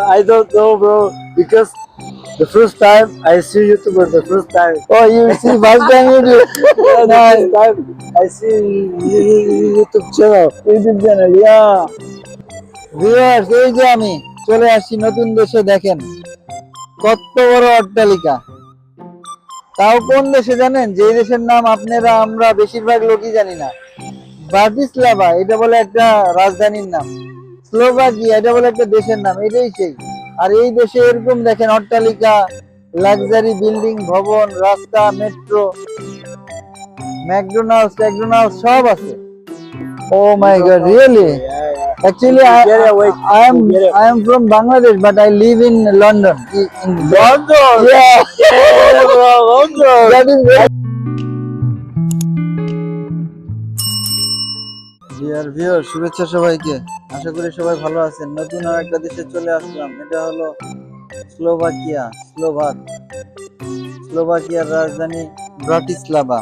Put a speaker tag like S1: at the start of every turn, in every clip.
S1: I don't know, bro, because the first time I see YouTuber, the first time.
S2: Oh, you see first time you do.
S1: Yeah, the first time I see you- you- YouTube channel.
S2: YouTube channel yeah viewers এই যে আমি চলে আসছি নতুন দেশে দেখেন কত বড় অট্টালিকা তাও কোন দেশে জানেন যে দেশের নাম আপনারা আমরা বেশিরভাগ লোকই জানি না ব্রাটিস্লাভা এটা বলে একটা রাজধানীর নাম স্লোভাকিয়া এটা বলে একটা দেশের নাম এটাই সেই। আর এই দেশে এরকম দেখেন অট্টালিকা লাক্সারি বিল্ডিং ভবন রাস্তা মেট্রো ম্যাকডোনাল্ডস ম্যাকডোনাল্ডস সব আছে। ও my
S1: god really?
S2: Actually I am I am from Bangladesh but I live in London
S1: London London
S2: dear viewer শুভেচ্ছা সবাইকে। আশা করি সবাই ভালো আছেন। নতুন আর একটা দেশে চলে আসলাম। এটা হলো স্লোভাকিয়া, স্লোভাক। স্লোভাকিয়ার রাজধানী ব্রাটিস্লাভা।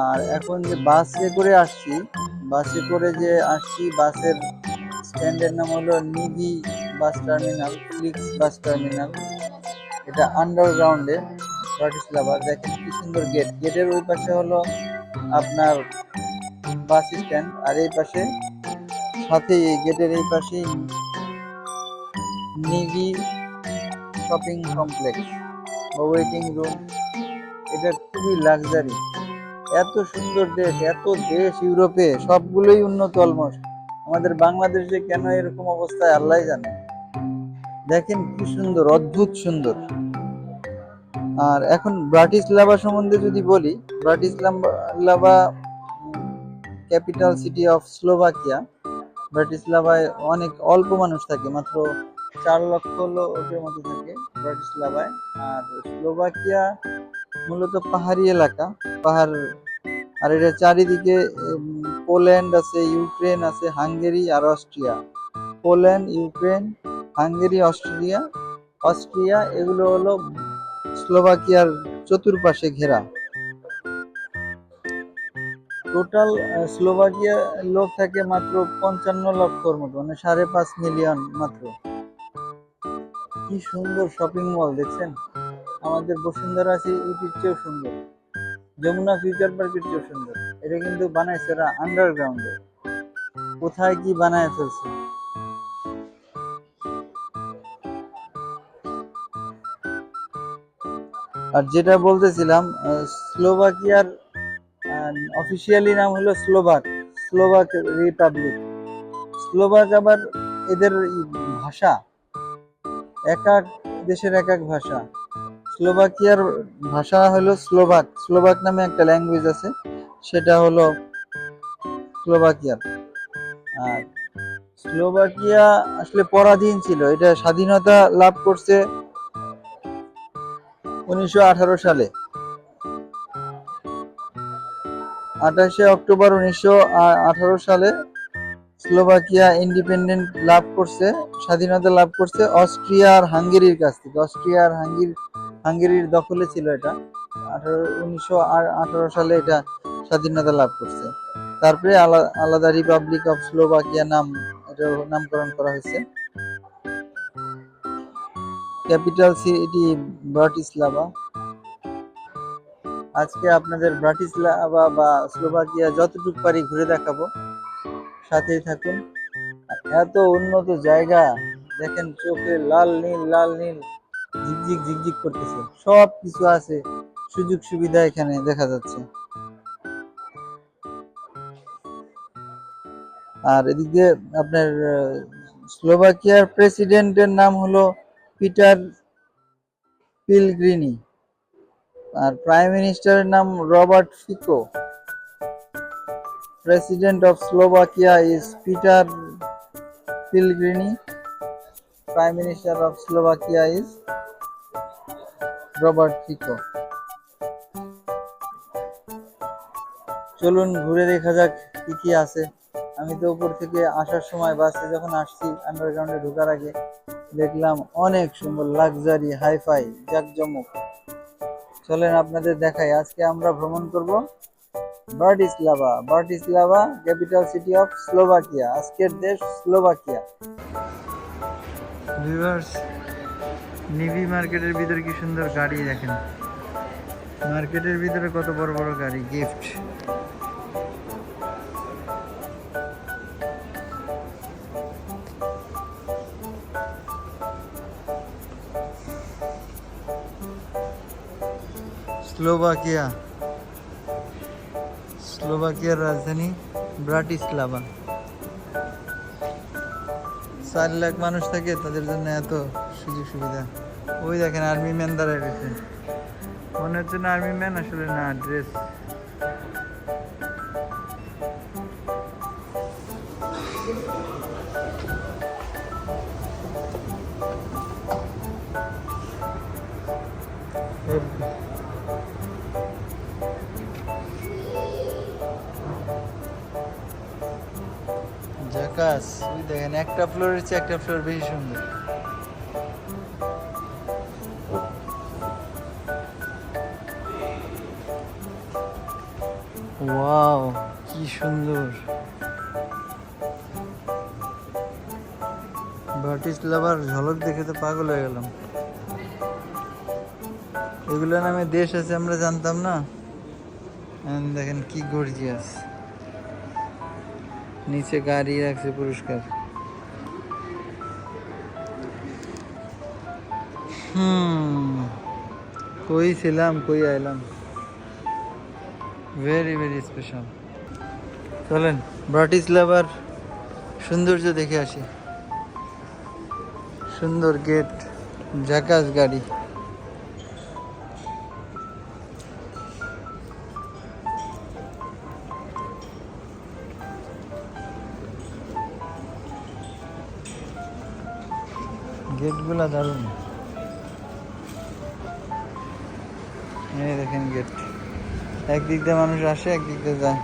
S2: আর এখন যে বাসে করে আসছি, বাসে করে যে আসছি, বাসের স্ট্যান্ডের নাম হলো Nivy bus terminal, Flix bus terminal. এটা আন্ডারগ্রাউন্ডে ব্রাটিস্লাভা। দেখেন কি সুন্দর গেট গেটের ওই পাশে হলো আপনার বাস স্ট্যান্ড আর এই পাশে সাথে এই গেটের এই পাশে নিভি শপিং কমপ্লেক্স, বা ওয়েটিং রুম এটা খুবই লাক্সারি এত সুন্দর দেশ, এত দেশ ইউরোপে, সবগুলোই উন্নত অলমোস্ট আমাদের বাংলাদেশে কেন এরকম অবস্থায় আল্লাহ জানে। দেখেন কি সুন্দর, অদ্ভুত সুন্দর। আর এখন ব্রাটিসলাভা সম্বন্ধে যদি বলি Bratislava capital city of Slovakia ব্রাটিসলাভায় অনেক অল্প মানুষ থাকে মাত্র চার লক্ষ লোকের মতো থাকে ব্রাটিসলাভায় আর স্লোভাকিয়া মূলত পাহাড়ি এলাকা। পাহাড় আর এটা চারিদিকে পোল্যান্ড আছে ইউক্রেন আছে হাঙ্গেরি আর Austria Poland Ukraine Hungary Austria Austria এগুলো হলো স্লোভাকিয়ার চতুর্পাশে ঘেরা। টোটাল স্লোভাকিয়া লোক থাকে মাত্র পঞ্চান্ন লক্ষর মতো মানে সাড়ে পাঁচ মিলিয়ন মাত্র। কি সুন্দর শপিং মল দেখছেন? আমাদের বসুন্ধরা সিটির চেয়েও সুন্দর। যমুনা ফিউচার পার্কের চেয়েও সুন্দর। এটা কিন্তু বানাইছে ওরা আন্ডারগ্রাউন্ডে কোথায় কি বানায় ফেলছে? আর যেটা বলতেছিলাম স্লোভাকিয়ার অফিসিয়ালি নাম হলো স্লোভাক স্লোভাক রিপাবলিক স্লোভাক আবার এদের ভাষা এক এক দেশের এক এক ভাষা। স্লোভাকিয়ার ভাষা হলো স্লোভাক স্লোভাক নামে একটা ল্যাঙ্গুয়েজ আছে, সেটা হলো স্লোভাকিয়ার আর স্লোভাকিয়া আসলে পরাধীন ছিল, এটা স্বাধীনতা লাভ করছে উনিশশো আঠারো সালে। আঠাশে অক্টোবর উনিশশো আঠারো সালে স্লোভাকিয়া ইন্ডিপেন্ডেন্ট লাভ করছে, স্বাধীনতা লাভ করছে অস্ট্রিয়া আর হাঙ্গেরির কাছ থেকে। অস্ট্রিয়া আর হাঙ্গেরি, হাঙ্গেরির দখলে ছিল এটা। আঠারো, উনিশশো আঠারো সালে এটা স্বাধীনতা লাভ করছে। তারপরে আলা- আলাদা রিপাবলিক অফ স্লোভাকিয়া নাম, এটা নামকরণ করা হয়েছে। Capital city Bratislava. আজকে আপনাদের ব্রাটিস্লাভা বা স্লোভাকিয়া যতটুকু পারি ঘুরে দেখাবো। সাথেই থাকুন। এত উন্নত জায়গা, দেখেন চোখে লাল নীল লাল নীল, ঝিকঝিক ঝিকঝিক করতেছে। সব কিছু আছে, সুযোগ সুবিধা এখানে দেখা যাচ্ছে। আর এদিক আপনার স্লোভাকিয়ার প্রেসিডেন্টের নাম হলো পিটার পিলগ্রিনি। আর প্রাইম মিনিস্টারের নাম Robert Fico. President of Slovakia is Peter Pellegrini prime minister of Slovakia is Robert Fico. চলুন ঘুরে দেখা যাক কি কি আছে। আমি তো উপর থেকে আসার সময় বাসে যখন আসছি আন্ডারগ্রাউন্ডে ঢোকার আগে দেখলাম অনেক সুন্দর লাক্সারি হাইফাই জাকজমক। চলেন আপনাদের দেখাই। আজকে আমরা ভ্রমণ করব Bratislava. Bratislava, capital city of Slovakia. আজকের দেশ স্লোভাকিয়া। ভিউয়ার্স, নিভি মার্কেটের ভিতরে কি সুন্দর গাড়ি দেখেন? মার্কেটের ভিতরে কত বড় বড় গাড়ি, গিফট। স্লোভাকিয়া। স্লোভাকিয়ার রাজধানী ব্রাটিসলাভা। চার লাখ মানুষ থাকে, তাদের জন্য এত সুযোগ সুবিধা। ওই দেখেন, আর্মি ম্যান দাঁড়ায় গেছে মনে হচ্ছে না আর্মি ম্যান আসলে না, ড্রেস। জাকাস, ওই দেখেন, একটা ফ্লোরের চেয়ে একটা ফ্লোর বেশি সুন্দর। ওয়াও, কি সুন্দর। ভার্টিস লাভার ঝলক দেখে তো পাগল হয়ে গেলাম। এগুলো নামে দেশ আছে আমরা জানতাম না? দেখেন, কি গর্জিয়াস নিচে গাড়ি রাখছে পুরস্কার হুম, কই ছিলাম, কই আইলাম? ভেরি ভেরি স্পেশাল চলেন ব্রাটিস্লাভার সৌন্দর্য দেখে আসি। সুন্দর গেট জাকাস গাড়ি। গেটগুলা দারুণ। এই দেখেন গেট। একদিক দিয়ে মানুষ আসে, একদিক দিয়ে যায়।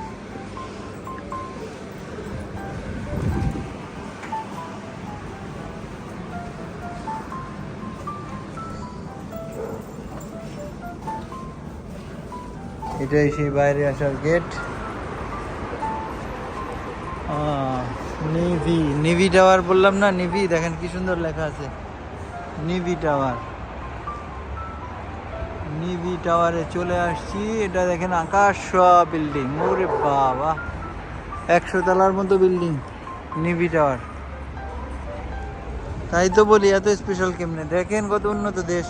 S2: এটাই সেই বাইরে আসার গেট। নিভি। নিভি টাওয়ার বললাম না, নিভি। দেখেন কি সুন্দর লেখা আছে। নিভি টাওয়ার। নিভি টাওয়ারে চলে আসছি। এটা দেখেন আকাশ বিল্ডিং। ওরে বাবা। একশো তলার মতো বিল্ডিং, নিভি টাওয়ার। তাই তো বলি, এত স্পেশাল কেমনে? দেখেন কত উন্নত দেশ।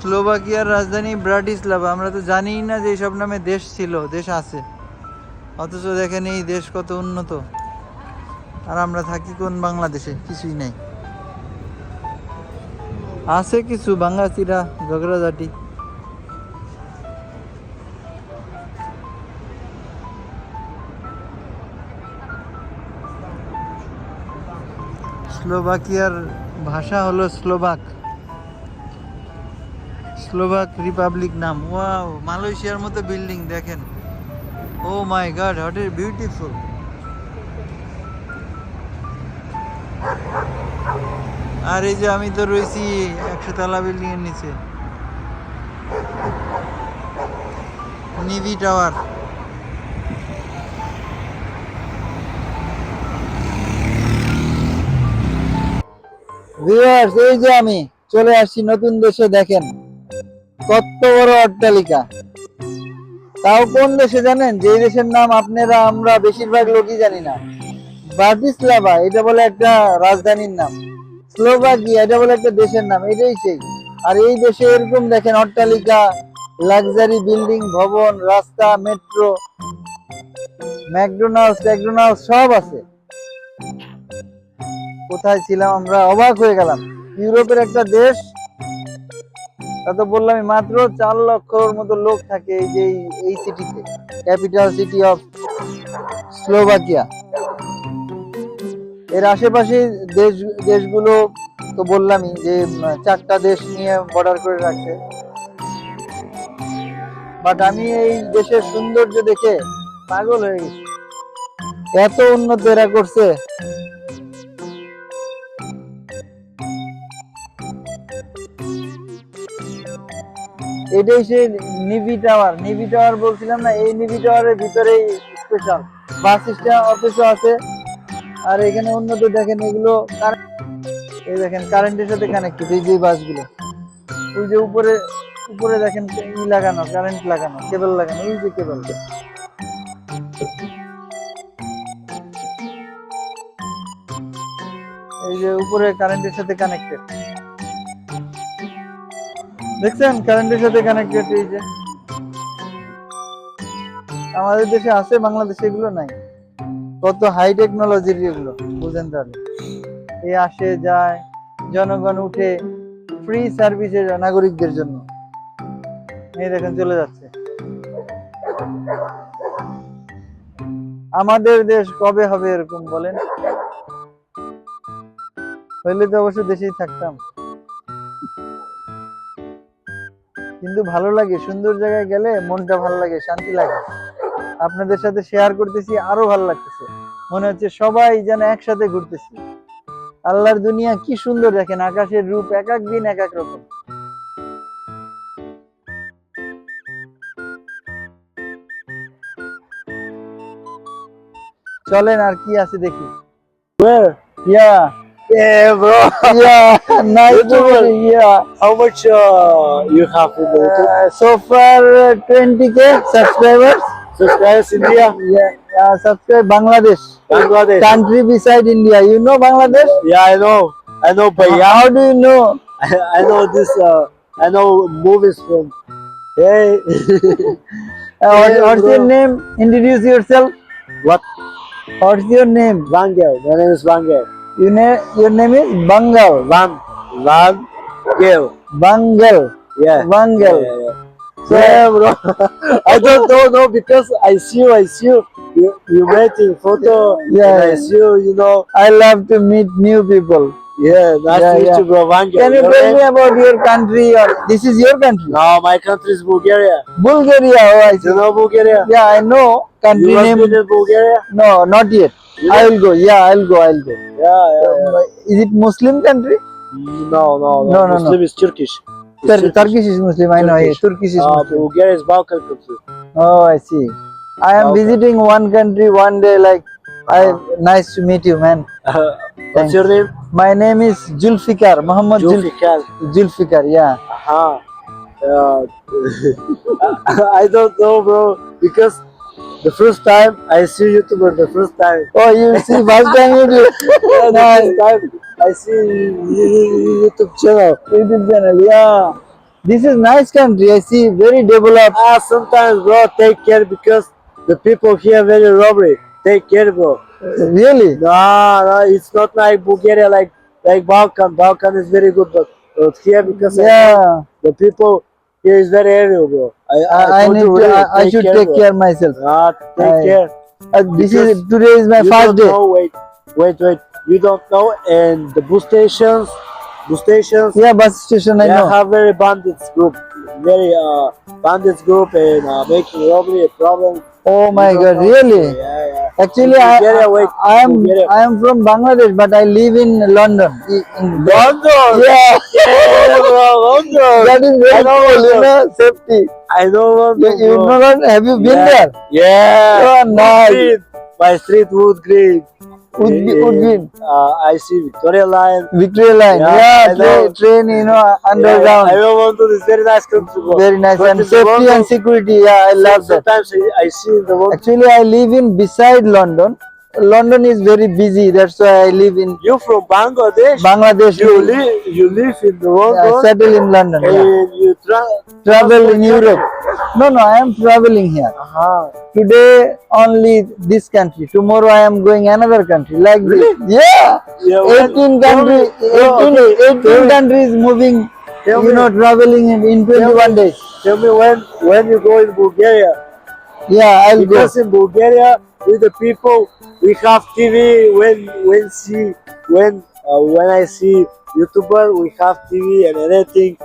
S2: স্লোভাকিয়ার রাজধানী ব্রাটিস্লাভা। আমরা তো জানিই না যে এইসব নামে দেশ ছিল, দেশ আছে। অথচ দেখেন এই দেশ কত উন্নত। আর আমরা থাকি কোন বাংলাদেশে? কিছুই নাই। আছে কিছু বাঙ্গাচিরা ঝগড়াঝাটি স্লোভাকিয়ার ভাষা হলো স্লোভাক। স্লোভাক রিপাবলিক নাম। ওয়াও, মালয়েশিয়ার মতো বিল্ডিং, দেখেন। ও my God, what is beautiful. আর এই যে আমি তো রয়েছি একশো তলা বিল্ডিং এর নিচে। নিভি টাওয়ার ভিউয়ার্স এই যে আমি চলে আসছি নতুন দেশে, দেখেন, কত বড় অট্টালিকা। তাও কোন দেশে জানেন? যে দেশের নাম আপনারা, আমরা বেশিরভাগ লোকই জানি না। ব্রাটিস্লাভা এটা বলে একটা রাজধানীর নাম। স্লোভাকিয়া, এটা বলে একটা দেশের নাম, এটাই সেই। আর এই দেশে এরকম দেখেন, অট্টালিকা, লাক্সারি বিল্ডিং, ভবন, রাস্তা, মেট্রো, ম্যাকডোনাল্ডস, ট্যাকডোনাল্ডস, সব আছে। কোথায় ছিলাম আমরা? অবাক হয়ে গেলাম। ইউরোপের একটা দেশ, তা তো বললাম মাত্র চার লক্ষর মতো লোক থাকে এই যে এই- সিটিতে ক্যাপিটাল সিটি অফ স্লোভাকিয়া এর আশেপাশে দেশ, দেশগুলো তো বললামই যে চারটা দেশ নিয়ে বর্ডার করে রাখছে। বাট আমি এই দেশের সৌন্দর্য দেখে পাগল হয়ে গেছি। এত উন্নত এরা করছে। এটাই সেই নিভি টাওয়ার নিভি টাওয়ার বলছিলাম না, এই নিভি টাওয়ারের ভিতরেই স্পেশাল বাস স্ট্যান্ড অফিসও আছে। আর এখানে উন্নত দেখেন, এগুলো এই দেখেন কারেন্টের সাথে কানেক্টেড এই যে বাসগুলো। ওই যে উপরে উপরে দেখেন, ই লাগানো কারেন্ট লাগানো কেবল লাগানো, এই যে কেবল এই যে উপরে কারেন্টের সাথে কানেক্টেড দেখছেন? কারেন্টের সাথে কানেক্টেড এই যে। আমাদের দেশে আছে, বাংলাদেশে এগুলো নাই। কত হাই টেকনোলজির এগুলো, বুঝেন তাহলে। এ আসে, যায়, জনগণ উঠে ফ্রি সার্ভিসের নাগরিকদের জন্য। এই দেখেন, চলে যাচ্ছে। আমাদের দেশ কবে হবে এরকম বলেন? হইলে তো অবশ্যই দেশেই থাকতাম। কিন্তু ভালো লাগে, সুন্দর জায়গায় গেলে মনটা ভালো লাগে, শান্তি লাগে। আপনাদের সাথে শেয়ার করতেছি আরও ভালো লাগতেছে। মনে হচ্ছে সবাই যেন একসাথে ঘুরতেছি। আল্লাহর দুনিয়া কি সুন্দর দেখেন আকাশের রূপ এক এক দিন এক এক রকম। চলেন আর কি আছে দেখি? Yeah
S1: Yeah, bro.
S2: Yeah nice yeah
S1: How much uh, you have YouTube?
S2: so far 20k subscribers
S1: Subscribers. India,
S2: yeah uh, subscribe bangladesh
S1: Bangladesh.
S2: country beside india you know bangladesh
S1: Yeah, I know. I know, but yeah,
S2: how do you know
S1: I, I know this. Uh, I know movies from. Hey,
S2: Uh, what, what's your name introduce yourself
S1: what?
S2: what's your name
S1: Bangal. My name is Bangal.
S2: you na- your name is bangal
S1: Van. Van.
S2: Bangal
S1: Yeah.
S2: bangal
S1: Yeah, yeah, yeah. Yeah, bro. I don't know, no, because I see you, I see you. You, you making photo.
S2: Yeah,
S1: I see you, you know.
S2: i love to meet new people
S1: Yeah, nice
S2: Yeah,
S1: to meet
S2: yeah.
S1: you, bro.
S2: Can you tell me about your country or this is your country
S1: No, my country is Bulgaria.
S2: bulgaria oh i
S1: You
S2: see
S1: know Bulgaria?
S2: yeah i know country
S1: You
S2: name
S1: in Bulgaria?
S2: no not yet
S1: You
S2: i will go yeah i'll go i'll go
S1: Yeah, yeah, yeah.
S2: Is it muslim country
S1: No, no, no.
S2: No, no, no.
S1: Muslim is Turkish. Turkish.
S2: is muslim i know
S1: Turkish.
S2: turkish is
S1: Uh,
S2: muslim
S1: Bulgaria is Balkan country.
S2: oh i see i am visiting one country one day like i nice to meet you man
S1: What's your name?
S2: my name is julfikar muhammad Jul-
S1: Zulfikar.
S2: julfikar yeah
S1: Aha. Uh, I don't know, bro, because the first time I see YouTuber, the first time.
S2: oh you see first time you do nice
S1: first time I see YouTube channel.
S2: youtube channel yeah this is nice country i see very developed
S1: Ah, sometimes, bro, take care because the people here very robbery. Take care, bro.
S2: really
S1: No, no, it's not like Bulgaria, like like Balkan. Balkan is very good, but, but here because
S2: yeah
S1: the people here is very area, bro. I
S2: i, I need to
S1: really,
S2: I, I should take
S1: bro.
S2: care myself
S1: Ah, take
S2: I-
S1: care.
S2: Uh, this is today is my first day
S1: know. Wait, wait, wait. You don't know, and the bus stations, bus stations,
S2: yeah bus station i
S1: they
S2: know
S1: have very bandits group, very uh bandits group, and uh, making robbery a problem.
S2: oh my god
S1: know.
S2: really
S1: Yeah, yeah.
S2: Actually, I, I, I am. I am from Bangladesh, but I live in London. In-
S1: London.
S2: Yeah,
S1: Yeah, London.
S2: that is very
S1: I know
S2: cool. You know, safety.
S1: I know
S2: You,
S1: London.
S2: you
S1: bro.
S2: know? Have you been
S1: Yeah.
S2: there?
S1: Yeah.
S2: Oh, nice.
S1: Street. My street wood green.
S2: Wood
S1: Uh, I see Victoria Line.
S2: Victoria Line.
S1: Yeah,
S2: Yeah,
S1: I
S2: train, train, you know, underground.
S1: Yeah, I will want to this very nice country.
S2: very nice
S1: But
S2: and safety and security. Yeah, I love that.
S1: Sometimes I, I see the London.
S2: Actually, I live in beside London. London is very busy. That's why I live in
S1: You from Bangladesh?
S2: Bangladesh.
S1: You live you live in the
S2: world.
S1: I
S2: settle in London. Yeah.
S1: and you tra-
S2: Travel in Europe. No, no, I am traveling here.
S1: Uh-huh.
S2: today only this country tomorrow i am going another country like
S1: Really?
S2: this yeah
S1: Yeah, when-
S2: 18 countries.
S1: Tell me-
S2: 18,
S1: okay,
S2: 18 countries moving
S1: Tell
S2: you
S1: me-
S2: know traveling in, in 21 days
S1: Tell me when when you go in Bulgaria.
S2: yeah i'll go
S1: Because in Bulgaria, with the people, we have TV. When when see when uh, when I see YouTuber, we have TV and anything.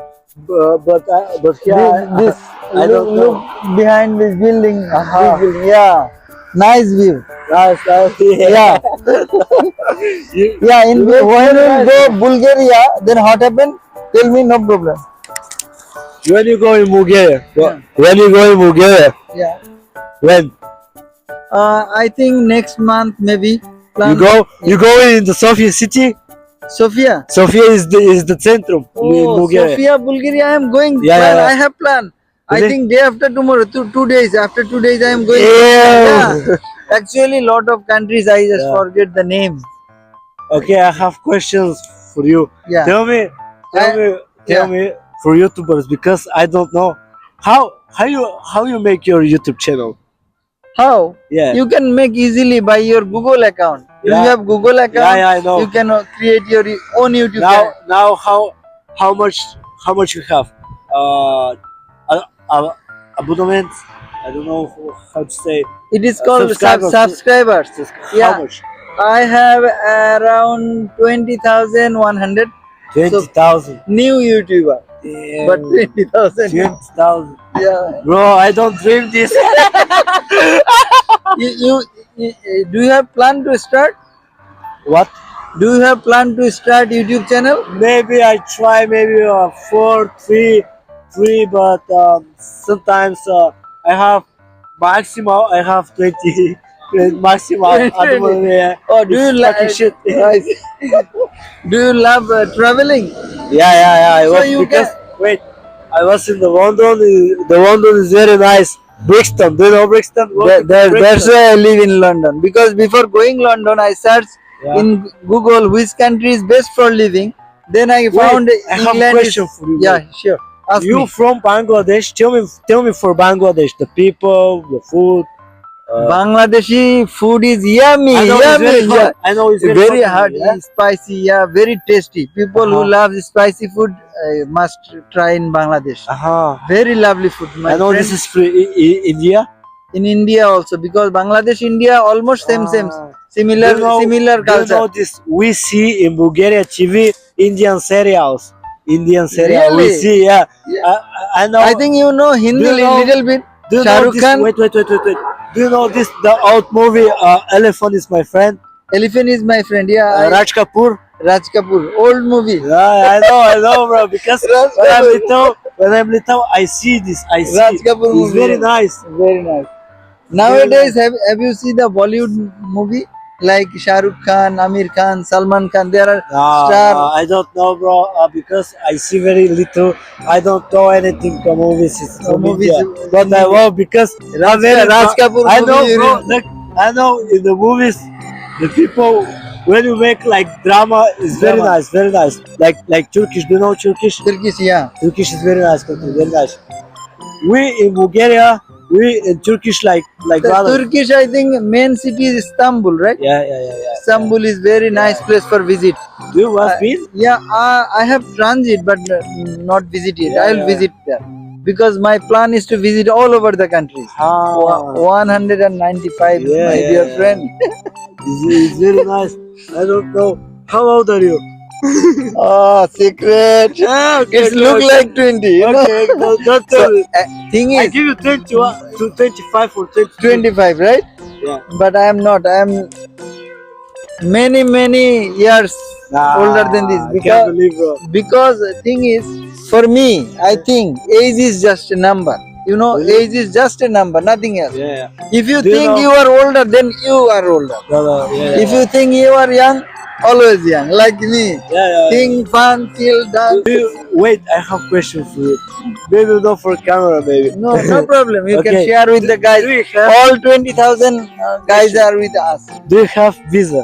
S1: Uh, but I, but here,
S2: this, this
S1: I
S2: look,
S1: don't
S2: look behind this building,
S1: Uh-huh.
S2: this building yeah. Nice view.
S1: Nice, nice.
S2: yeah.
S1: You-
S2: yeah in when you go bulgaria then what happened? Tell me no problem.
S1: When you go in Bulgaria, when you go in Bulgaria,
S2: yeah.
S1: when
S2: uh, i think next month maybe
S1: you go, you go in the Sofia city.
S2: Sofia.
S1: Sofia is the is the centrum
S2: Oh,
S1: Bulgaria.
S2: Sofia, Bulgaria. I am going.
S1: Yeah, yeah, yeah.
S2: I have plan. I
S1: Really?
S2: think day after tomorrow, two two days. After two days, I am going.
S1: Yeah.
S2: Yeah. Actually, lot of countries I just
S1: Yeah.
S2: forget the name.
S1: Okay, I have questions for you.
S2: Yeah.
S1: Tell me, tell
S2: I-
S1: me, tell
S2: yeah.
S1: me for YouTubers because I don't know how how you how you make your YouTube channel.
S2: How?
S1: Yeah,
S2: You can make easily by your Google account.
S1: Yeah.
S2: you have Google account,
S1: yeah, yeah, I know.
S2: you can uh, create your own YouTube
S1: now
S2: channel.
S1: now how how much how much you have uh, uh, uh abonnement i don't know how to say
S2: It is called sub-
S1: subscribers.
S2: subscribers.
S1: how
S2: Yeah.
S1: much
S2: I have around 20,100
S1: 20000
S2: new YouTuber, but 20,000.
S1: 20000
S2: Yeah.
S1: bro i don't dream this
S2: You, you, you- do you have plan to start?
S1: what
S2: Do you have plan to start YouTube channel?
S1: maybe i try maybe uh, four three three but um, sometimes uh, i have maximum i have 20 maximal abonnement, yeah.
S2: Or Oh, do you like?
S1: shit
S2: do you love uh, traveling?
S1: Yeah, yeah, yeah. I
S2: So
S1: was
S2: you
S1: because wait, I was in the London. The London is very nice. Brixton, do you know Brixton?
S2: That, that,
S1: Brixton.
S2: that's why I live in London. Because before going London, I searched
S1: Yeah.
S2: in Google which country is best for living. Then I found
S1: Wait, I have a
S2: England.
S1: question
S2: is,
S1: for you.
S2: yeah, sure. Ask
S1: you
S2: me.
S1: from Bangladesh? Tell me, tell me for Bangladesh, the people, the food. Uh,
S2: Bangladeshi food is yummy,
S1: I know it's
S2: yummy.
S1: very
S2: yeah.
S1: I know it's very,
S2: very
S1: hot. Yeah?
S2: spicy, yeah, very tasty. People who
S1: Uh-huh.
S2: love spicy food uh, must try in Bangladesh.
S1: Uh-huh.
S2: Very lovely food. My
S1: I know
S2: friend,
S1: this is free I- I- India.
S2: in India also because Bangladesh, India almost same same
S1: Ah.
S2: similar
S1: you know-
S2: similar
S1: Do you
S2: culture.
S1: know this? We see in Bulgaria TV Indian serials. Indian serial. We see, yeah.
S2: Yeah.
S1: I, I know.
S2: I think you know Hindi
S1: you know-
S2: little bit.
S1: Do you
S2: Shah
S1: know
S2: Rukh
S1: this?
S2: Khan?
S1: Wait, wait, wait, wait, wait. Do you know this? The old movie uh, Elephant is my friend.
S2: Elephant is my friend. Yeah,
S1: Uh, Raj Kapoor.
S2: Raj Kapoor, old movie.
S1: Yeah, I know, I know, bro. Because when I'm little, when I'm little, I see this. I see.
S2: Raj Kapoor
S1: It's
S2: movie.
S1: very nice.
S2: Very nice. Nowadays, have, have you seen the Bollywood movie like Shah Rukh Khan, Amir Khan, Salman Khan? There are
S1: No,
S2: star.
S1: no, I don't know, bro. Uh, because I see very little. I don't know anything from movies. It's from
S2: movies,
S1: But I love because
S2: Raj, Raj Kapoor
S1: I know,
S2: movie,
S1: bro. Look, I know in the movies, the people when you make like drama is very
S2: Drama.
S1: nice, very nice. Like like Turkish. Do you know Turkish?
S2: Turkish, yeah.
S1: Turkish is very nice country, very nice. We in Bulgaria, we in Turkish like like
S2: The. Turkish, I think, main city is Istanbul, right?
S1: Yeah, yeah, yeah, yeah.
S2: Istanbul is very nice place for visit.
S1: Do you have
S2: Uh,
S1: been?
S2: Yeah, uh, I have transit, but uh, not visited.
S1: Yeah,
S2: I'll
S1: yeah.
S2: visit there because my plan is to visit all over the country.
S1: Ah,
S2: 195,
S1: Yeah,
S2: my
S1: yeah,
S2: dear
S1: yeah.
S2: friend.
S1: it's, it's very nice. I don't know. How old are you?
S2: Oh, secret.
S1: Ah,
S2: It look like 20. You know?
S1: Okay, don't
S2: So, uh, thing
S1: I give you 21 to 25 or 20.
S2: 25, right?
S1: Yeah.
S2: But I am not. I am many, many years
S1: Nah,
S2: older than this because
S1: can't believe,
S2: because the thing is for me i think age is just a number you know age is just a number nothing else.
S1: Yeah,
S2: if you
S1: Do you
S2: think
S1: know-
S2: you are older then you are older.
S1: No, yeah,
S2: if you think you are young always young like me.
S1: Yeah, yeah.
S2: think fun chill dance.
S1: Do you, wait, I have question for you. Maybe not for camera, baby.
S2: no no problem. You can share with the guys.
S1: You
S2: all 20000 uh, guys are with us.
S1: Do you have visa?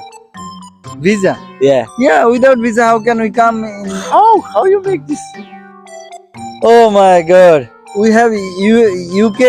S2: visa?
S1: Yeah.
S2: yeah without visa how can we come in?
S1: How? How you make this?
S2: oh my god we have U- uk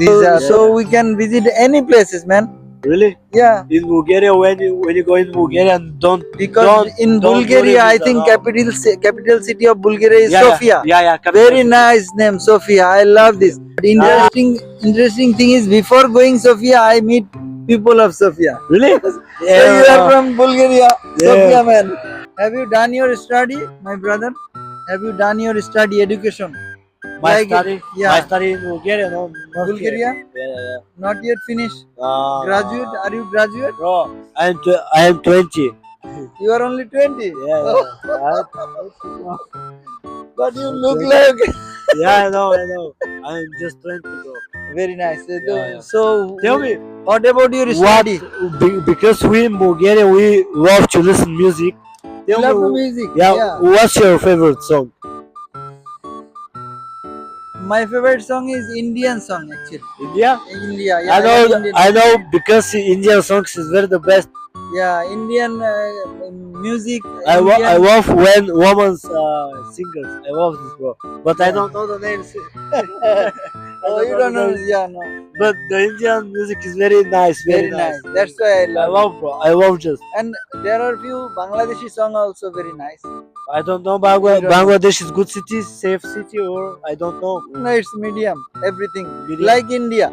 S2: visa so we can visit any places man
S1: Really?
S2: yeah
S1: In Bulgaria, when you when you go in Bulgaria, don't
S2: because
S1: Don't-
S2: in
S1: don't
S2: Bulgaria, I think capital ci- capital city of Bulgaria is
S1: yeah,
S2: Sofia.
S1: Yeah, yeah. capital
S2: Very
S1: city.
S2: nice name, Sofia. I love this. But interesting, interesting thing is before going Sofia, I meet people of Sofia.
S1: Really?
S2: So you are from Bulgaria, Sofia man. Have you done your study, my brother? Have you done your study education?
S1: My study.
S2: yeah.
S1: My study in Bulgaria, no. not
S2: Bulgaria?
S1: here. Yeah, yeah, yeah.
S2: Not yet finished.
S1: Ah.
S2: Graduate? Are you graduate?
S1: Bro, I am tw- I am 20.
S2: You are only 20.
S1: Yeah, yeah.
S2: but you look like
S1: yeah, I know, I know. I am just 20, bro.
S2: very nice. So,
S1: yeah.
S2: so
S1: Tell me,
S2: what about your study?
S1: be- Because we in Bulgaria, we love to listen music. Tell
S2: love
S1: me,
S2: music.
S1: yeah,
S2: yeah.
S1: what's your favorite song?
S2: My favorite song is Indian song actually.
S1: India?
S2: India. Yeah,
S1: I know,
S2: Indian,
S1: I know, because Indian songs is very the best.
S2: yeah, Indian uh, music.
S1: I, wa- I love when women's uh, singers. I love this, bro. But I don't know the names.
S2: Oh, you don't know? Yeah, no.
S1: But the Indian music is very nice, very,
S2: Very nice. That's why I love.
S1: I love. I love just.
S2: And there are few Bangladeshi song also very nice.
S1: I don't know Bangla-
S2: don't.
S1: Bangladesh is good city, safe city, or I don't know.
S2: No, it's medium. Everything
S1: Medium.
S2: like India.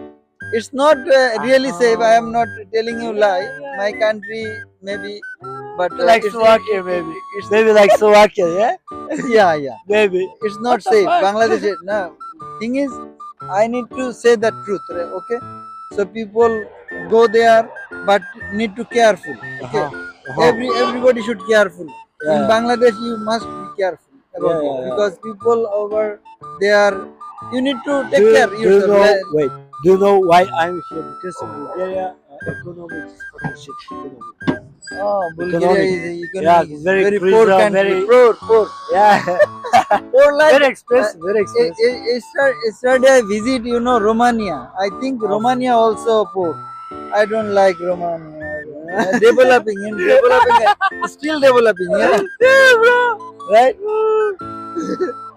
S2: It's not uh, really safe. I am
S1: Ah.
S2: not telling you lie. My country maybe, but uh,
S1: Like Slovakia, maybe.
S2: It's,
S1: Maybe like Slovakia, yeah?
S2: yeah, yeah.
S1: Maybe.
S2: It's not safe. Bangladesh. No. Thing is, I need to say the truth. right? Okay. So people go there, but need to careful. Okay.
S1: Uh-huh. Uh-huh.
S2: Every everybody should careful. In Bangladesh, you must be careful about
S1: Yeah,
S2: it
S1: yeah, yeah.
S2: because people over there, you need to take
S1: do,
S2: care
S1: do you
S2: yourself.
S1: know, wait, do you know why I'm here? Because in Bulgaria, uh. Economic.
S2: Oh, Bulgaria
S1: Economic.
S2: is economic,
S1: Yeah, very
S2: very, poor country.
S1: very-
S2: Poor, poor.
S1: Yeah,
S2: Poor like
S1: very expensive, very
S2: eh,
S1: expensive.
S2: eh, yesterday, yesterday I visit, you know, Romania. I think Romania also poor. I don't like Romania. Uh, developing, in developing, uh, still developing, yeah,
S1: yeah, bro.
S2: right?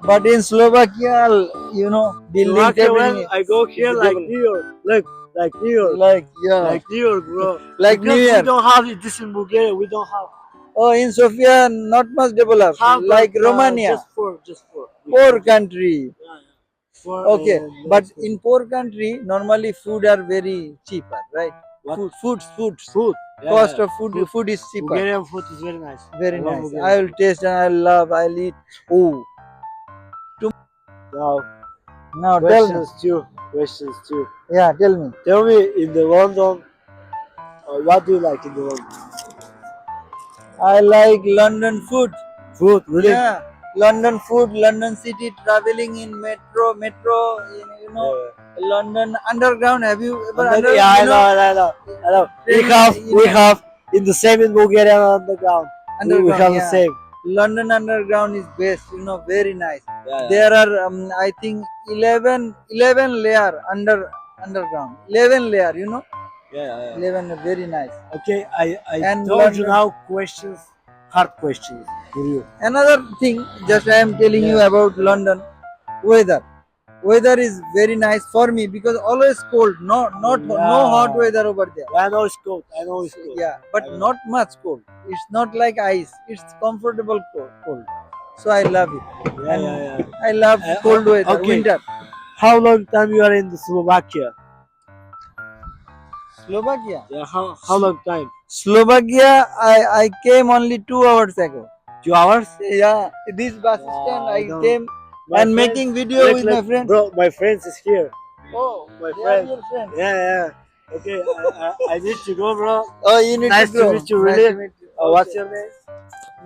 S2: But in Slovakia, you know,
S1: Slovakia, when I go here, like here, look, like New York,
S2: like yeah,
S1: like New York, bro.
S2: like
S1: Because
S2: New Year.
S1: We don't have it. This in Bulgaria, we don't have.
S2: Oh, in Sofia, not much developed,
S1: have
S2: like
S1: uh,
S2: Romania,
S1: Just for, just for.
S2: poor country.
S1: Yeah, yeah. For,
S2: Okay,
S1: uh,
S2: but in poor country, normally food are very cheaper, right?
S1: What?
S2: Food, foods.
S1: food. Yeah,
S2: Cost
S1: yeah.
S2: of food,
S1: Food.
S2: food is cheaper.
S1: Bulgarian food is very nice.
S2: Very
S1: I
S2: nice.
S1: Bulgarian
S2: I will taste and I love. I'll eat. Oh,
S1: Now,
S2: now tell me.
S1: questions too. Questions too.
S2: Yeah, tell me.
S1: Tell me in the London, uh, what do you like in the London?
S2: I like London food.
S1: Food, really?
S2: Yeah, London food, London city, traveling in metro, metro. You you know, London underground. Have you ever?
S1: And then-
S2: under-
S1: yeah, I
S2: you
S1: know, I know, I know. We have,
S2: you
S1: we
S2: know.
S1: have in the same in Bulgaria underground. We- we
S2: Underground,
S1: have
S2: yeah.
S1: the same.
S2: London underground is best. You know, very nice.
S1: Yeah, yeah.
S2: there are um, i think 11 11 layer under underground 11 layer you know
S1: yeah, yeah,
S2: 11 are very nice
S1: Okay, I, I
S2: And
S1: told you now questions, hard questions for you.
S2: another thing just i am telling you about london weather weather is very nice for me because always cold no not no hot weather over there
S1: I know it's cold. I know it's cold.
S2: yeah but not much cold it's not like ice it's comfortable cold, cold. so i love it
S1: yeah,
S2: And-
S1: yeah. yeah.
S2: i love
S1: Uh,
S2: cold weather
S1: okay.
S2: winter
S1: How long time you are in the Slovakia?
S2: slovakia
S1: Yeah, how, how long time?
S2: slovakia i i came only two hours ago
S1: Two hours?
S2: Yeah, this bus
S1: Yeah,
S2: stand
S1: I
S2: I
S1: know.
S2: came
S1: My
S2: and
S1: friends-
S2: making video
S1: Look,
S2: with my
S1: look,
S2: friend.
S1: Bro, my friends is here.
S2: Oh,
S1: my friend.
S2: are your friends.
S1: Yeah, yeah. Okay, I, I, I need to go, bro.
S2: Oh, you need
S1: Nice
S2: to
S1: to
S2: go.
S1: meet you,
S2: Nice
S1: really.
S2: to meet you.
S1: Uh, what's
S2: Okay.
S1: your name?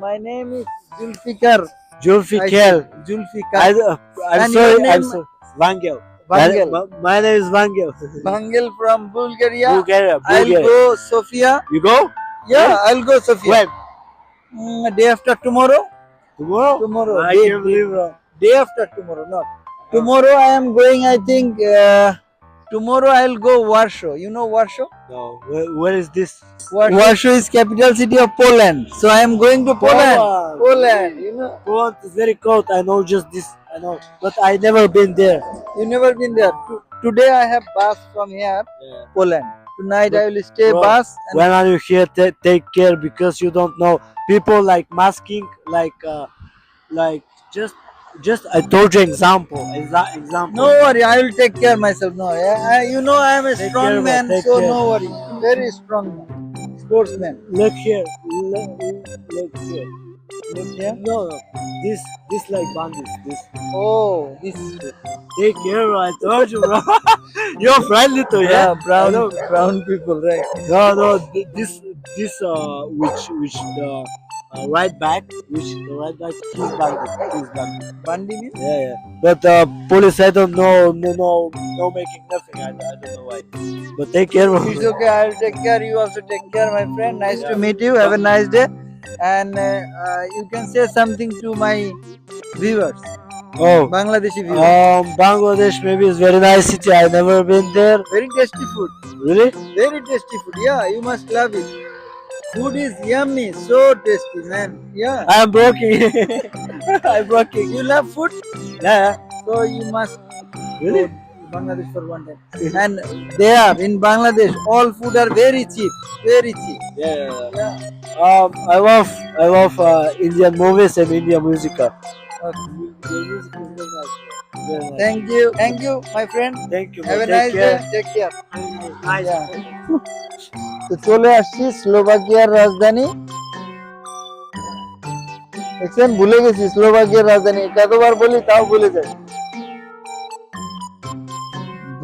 S2: My name is Zulfikar.
S1: Julfikel. I,
S2: Zulfikar.
S1: uh, I'm sorry,
S2: your
S1: I'm sorry. Vangel.
S2: Vangel.
S1: My, my name is Vangel.
S2: Bangel from Bulgaria.
S1: Bulgaria. Bulgaria.
S2: I'll go Sofia.
S1: You go?
S2: Yeah, I'll go Sofia.
S1: When?
S2: Mm, day after tomorrow.
S1: Tomorrow?
S2: Tomorrow.
S1: I
S2: day,
S1: can't believe, bro.
S2: day after tomorrow, not. Tomorrow I am going. I think uh, tomorrow I'll go Warsaw. You know Warsaw?
S1: No. Where, where is this?
S2: Warsaw. Warsaw is capital city of Poland. So I am going to Poland.
S1: Poland.
S2: Poland, you know.
S1: Poland is very cold. I know just this. I know. But I never been there.
S2: You never been there. To- Today I have bus from here, Poland. Tonight I will stay
S1: Bro,
S2: bus. And
S1: When are you here? ta take care because you don't know. People like masking, like, uh, like just, just. I told you example. Exa- example.
S2: no worry, I will take care myself. No, I, I- you know I am a
S1: Take
S2: strong
S1: care,
S2: man,
S1: man,
S2: so
S1: care.
S2: no worry. Very strong man, sportsman.
S1: Look here. Look, look here.
S2: Here.
S1: No, no. This, this like bandits. This.
S2: Oh, this
S1: Take care, bro. I told you, bro. You're friendly to
S2: yeah,
S1: yeah.
S2: brown
S1: know.
S2: brown people, right?
S1: No, no. This, this, uh, which, which the uh, right back, which the right back, he's bandit. He's bandit.
S2: Bandi means
S1: Yeah, yeah. But uh, police, I don't know, no, no, no making nothing. I, I don't know why. But take care, bro.
S2: it's okay. I will take care. You also take care, my friend. Nice
S1: Yeah.
S2: to meet you. Have a nice day. And uh, uh, you can say something to my viewers,
S1: Oh,
S2: Bangladeshi viewers.
S1: um, Bangladesh maybe is very nice city. I never been there.
S2: Very tasty food.
S1: Really?
S2: Very tasty food. Yeah, you must love it. Food is yummy, so tasty, man. Yeah.
S1: I'm working. I'm working.
S2: You love food,
S1: Yeah.
S2: so you must
S1: Really?
S2: Bangladesh for one time. And there in Bangladesh, all food are very cheap, very cheap.
S1: Yeah. yeah, yeah.
S2: Yeah.
S1: Um, I love I love uh, Indian movies and Indian music.
S2: Okay.
S1: The music is very nice. Very nice.
S2: Thank you, thank you, my friend.
S1: Thank you.
S2: Have a
S1: Take
S2: nice
S1: care.
S2: day. Take care.
S1: Nice.
S2: Yeah. তো চলে আসছি স্লোভাকিয়ার রাজধানী দেখছেন ভুলে গেছি স্লোভাকিয়ার রাজধানী কতবার বলি তাও ভুলে যাই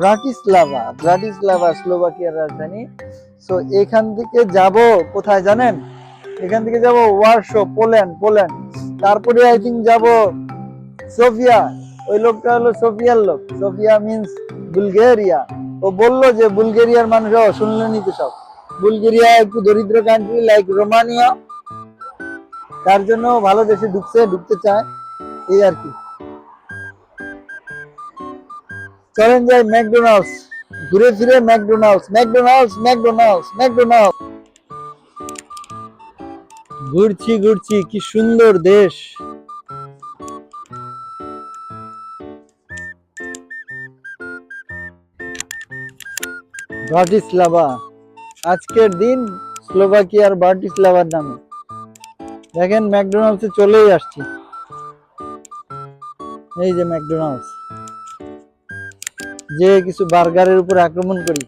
S2: ব্রাটিসলাভা ব্রাটিসলাভা স্লোভাকিয়ার রাজধানী। সো এখান থেকে যাব কোথায় জানেন? এখান থেকে যাব ওয়ারশো, পোল্যান্ড পোল্যান্ড। তারপরে আই থিঙ্ক যাব সোফিয়া ওই লোকটা হলো সোফিয়ার লোক। Sophia means Bulgaria. ও বলল যে বুলগেরিয়ার মানুষরাও শুনলেনই তো সব? বুলগেরিয়া একটু দরিদ্র কান্ট্রি লাইক রোমানিয়া তার জন্য ভালো দেশে ঢুকছে, ঢুকতে চায়। এই আর কি। চলেন যাই ম্যাকডোনাল্ডস ঘুরে ফিরে ম্যাকডোনাল্ডস ম্যাকডোনাল্ডস ম্যাকডোনাল্ডস ম্যাকডোনাল্ডস ঘুরছি ঘুরছি, কি সুন্দর দেশ। ব্রাটিসলাভা আজকের দিন স্লোভাকিয়ার ব্রাটিসলাভার নামে। দেখেন ম্যাকডোনাল্ডসে চলেই আসছি। এই যে ম্যাকডোনাল্ডস যে কিছু বার্গারের উপর আক্রমণ করি